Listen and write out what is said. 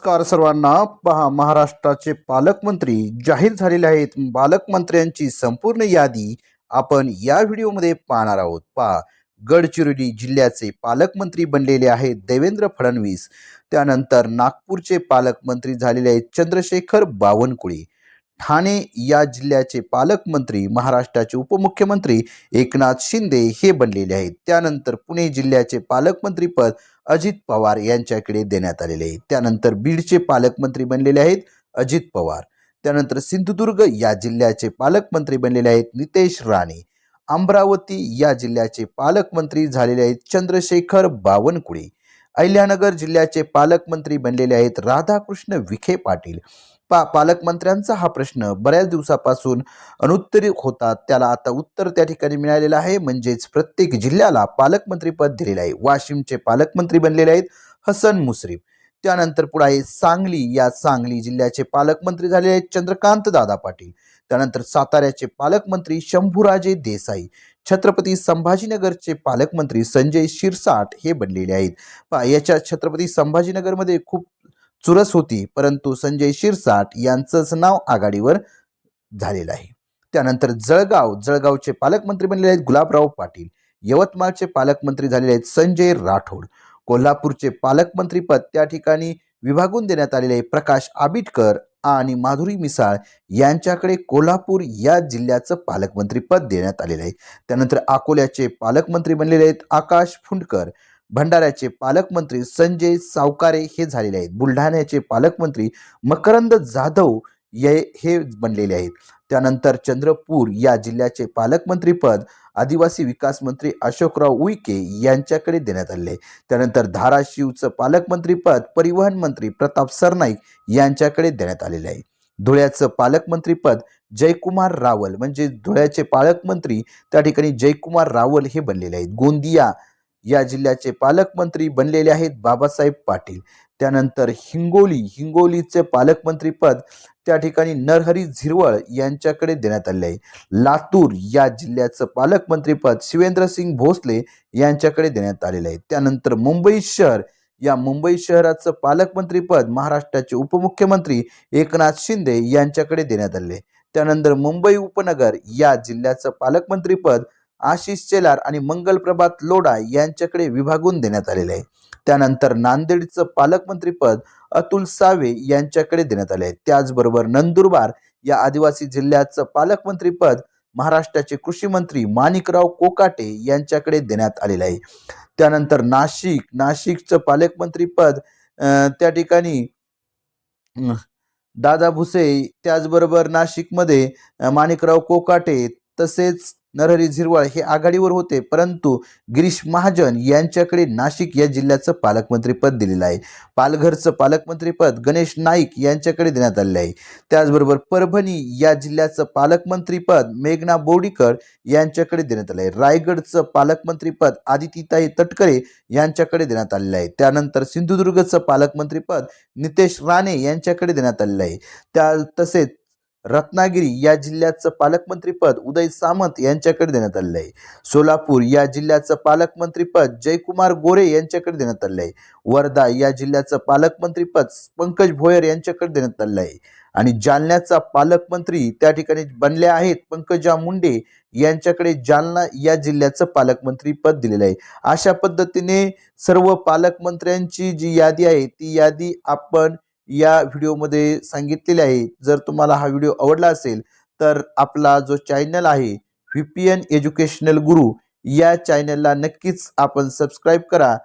नमस्कार सर्वांना. पहा महाराष्ट्राचे पालकमंत्री जाहीर झालेले आहेत. पालकमंत्र्यांची संपूर्ण यादी आपण या व्हिडिओमध्ये पाहणार आहोत. पहा गडचिरोली जिल्ह्याचे पालकमंत्री बनलेले आहेत देवेंद्र फडणवीस. त्यानंतर नागपूरचे पालकमंत्री झालेले आहेत चंद्रशेखर बावनकुळे. ठाणे या जिल्ह्याचे पालकमंत्री महाराष्ट्राचे उपमुख्यमंत्री एकनाथ शिंदे हे बनलेले आहेत. त्यानंतर पुणे जिल्ह्याचे पालकमंत्रीपद अजित पवार यांच्याकडे देण्यात आलेले आहे. त्यानंतर बीडचे पालकमंत्री बनलेले आहेत अजित पवार. त्यानंतर सिंधुदुर्ग या जिल्ह्याचे पालकमंत्री बनलेले आहेत नितेश राणे. अमरावती या जिल्ह्याचे पालकमंत्री झालेले आहेत चंद्रशेखर बावनकुळे. अहिल्यानगर जिल्ह्याचे पालकमंत्री बनलेले आहेत राधाकृष्ण विखे पाटील. पा पालकमंत्र्यांचा हा प्रश्न बऱ्याच दिवसापासून अनुत्तरित होता. त्याला आता उत्तर त्या ठिकाणी मिळालेलं आहे. म्हणजेच प्रत्येक जिल्ह्याला पालकमंत्रीपद दिलेलं आहे. वाशिमचे पालकमंत्री बनलेले आहेत हसन मुश्रीफ. त्यानंतर पुढे आहे सांगली. या सांगली जिल्ह्याचे पालकमंत्री झालेले आहेत चंद्रकांत दादा पाटील. त्यानंतर साताऱ्याचे पालकमंत्री शंभूराजे देसाई. छत्रपती संभाजीनगरचे पालकमंत्री संजय शिरसाट हे बनलेले आहेत. पहा याच्या छत्रपती संभाजीनगरमध्ये खूप चुरस होती परंतु संजय शिरसाट यांचंच नाव आघाडीवर झालेलं आहे. त्यानंतर जळगाव जळगावचे पालकमंत्री बनलेले आहेत गुलाबराव पाटील यवतमाळचे पालकमंत्री झालेले आहेत संजय राठोड कोल्हापूरचे पालकमंत्रीपद त्या ठिकाणी विभागून देण्यात आलेले आहे प्रकाश आबिटकर आणि माधुरी मिसाळ यांच्याकडे कोल्हापूर या जिल्ह्याचं पालकमंत्रीपद देण्यात आलेलं आहे. त्यानंतर अकोल्याचे पालकमंत्री बनलेले आहेत आकाश फुंडकर भंडाऱ्याचे पालकमंत्री संजय सावकारे हे झालेले आहेत. बुलढाण्याचे पालकमंत्री मकरंद जाधव ये हे बनलेले आहेत. त्यानंतर चंद्रपूर या जिल्ह्याचे पालकमंत्रीपद आदिवासी विकास मंत्री अशोकराव उईके यांच्याकडे देण्यात आले आहे. त्यानंतर धाराशिवचं पालकमंत्रीपद परिवहन मंत्री प्रताप सरनाईक यांच्याकडे देण्यात आलेले आहे. धुळ्याचं पालकमंत्रीपद जयकुमार रावल म्हणजे धुळ्याचे पालकमंत्री त्या ठिकाणी जयकुमार रावल हे बनलेले आहेत. गोंदिया या जिल्ह्याचे पालकमंत्री बनलेले आहेत बाबासाहेब पाटील. त्यानंतर हिंगोली हिंगोलीचे पालकमंत्रीपद त्या ठिकाणी नरहरी झिरवळ यांच्याकडे देण्यात आले आहे. लातूर या जिल्ह्याचं पालकमंत्रीपद शिवेंद्रसिंग भोसले यांच्याकडे देण्यात आलेलं आहे. त्यानंतर मुंबई शहर या मुंबई शहराचं पालकमंत्रीपद महाराष्ट्राचे उपमुख्यमंत्री एकनाथ शिंदे यांच्याकडे देण्यात आले त्यानंतर मुंबई उपनगर या जिल्ह्याचं पालकमंत्रीपद आशिष चेलार आणि मंगलप्रभात लोढा यांच्याकडे विभागून देण्यात आलेले आहे. त्यानंतर नांदेडचं पालकमंत्रीपद अतुल सावे यांच्याकडे देण्यात आले आहे. त्याचबरोबर नंदुरबार या आदिवासी जिल्ह्याचं पालकमंत्रीपद महाराष्ट्राचे कृषी मंत्री माणिकराव कोकाटे यांच्याकडे देण्यात आलेलं आहे. त्यानंतर नाशिक नाशिकचं पालकमंत्रीपद त्या ठिकाणी दादा भुसे त्याचबरोबर नाशिकमध्ये माणिकराव कोकाटे तसेच नरहरी झिरवळ हे आघाडीवर होते परंतु गिरीश महाजन यांच्याकडे नाशिक या जिल्ह्याचं पालकमंत्रीपद दिलेलं आहे. पालघरचं पालकमंत्रीपद गणेश नाईक यांच्याकडे देण्यात आलेलं आहे. त्याचबरोबर परभणी या जिल्ह्याचं पालकमंत्रीपद मेघना बोर्डीकर यांच्याकडे देण्यात आलं आहे. रायगडचं पालकमंत्रीपद आदितीताई तटकरे यांच्याकडे देण्यात आलेलं आहे. त्यानंतर सिंधुदुर्गचं पालकमंत्रीपद नितेश राणे यांच्याकडे देण्यात आलेलं आहे. त्या तसेच रत्नागिरी या जिल्ह्याचं पालकमंत्रीपद उदय सामंत यांच्याकडे देण्यात आलेलं आहे सोलापूर या जिल्ह्याचं पालकमंत्रीपद जयकुमार गोरे यांच्याकडे देण्यात आलेलं आहे वर्धा या जिल्ह्याचं पालकमंत्रीपद पंकज भोयर यांच्याकडे देण्यात आलेलं आहे आणि जालन्याचा पालकमंत्री त्या ठिकाणी बनले आहेत पंकजा मुंडे यांच्याकडे जालना या जिल्ह्याचं पालकमंत्री पद दिलेलं आहे. अशा पद्धतीने सर्व पालकमंत्र्यांची जी यादी आहे ती यादी आपण या व्हिडिओमध्ये सांगितलेले आहे. जर तुम्हाला हा व्हिडिओ आवडला असेल तर आपला जो चॅनल आहे व्ही पी एन एज्युकेशनल गुरु या चॅनलला नक्कीच आपण सबस्क्राईब करा.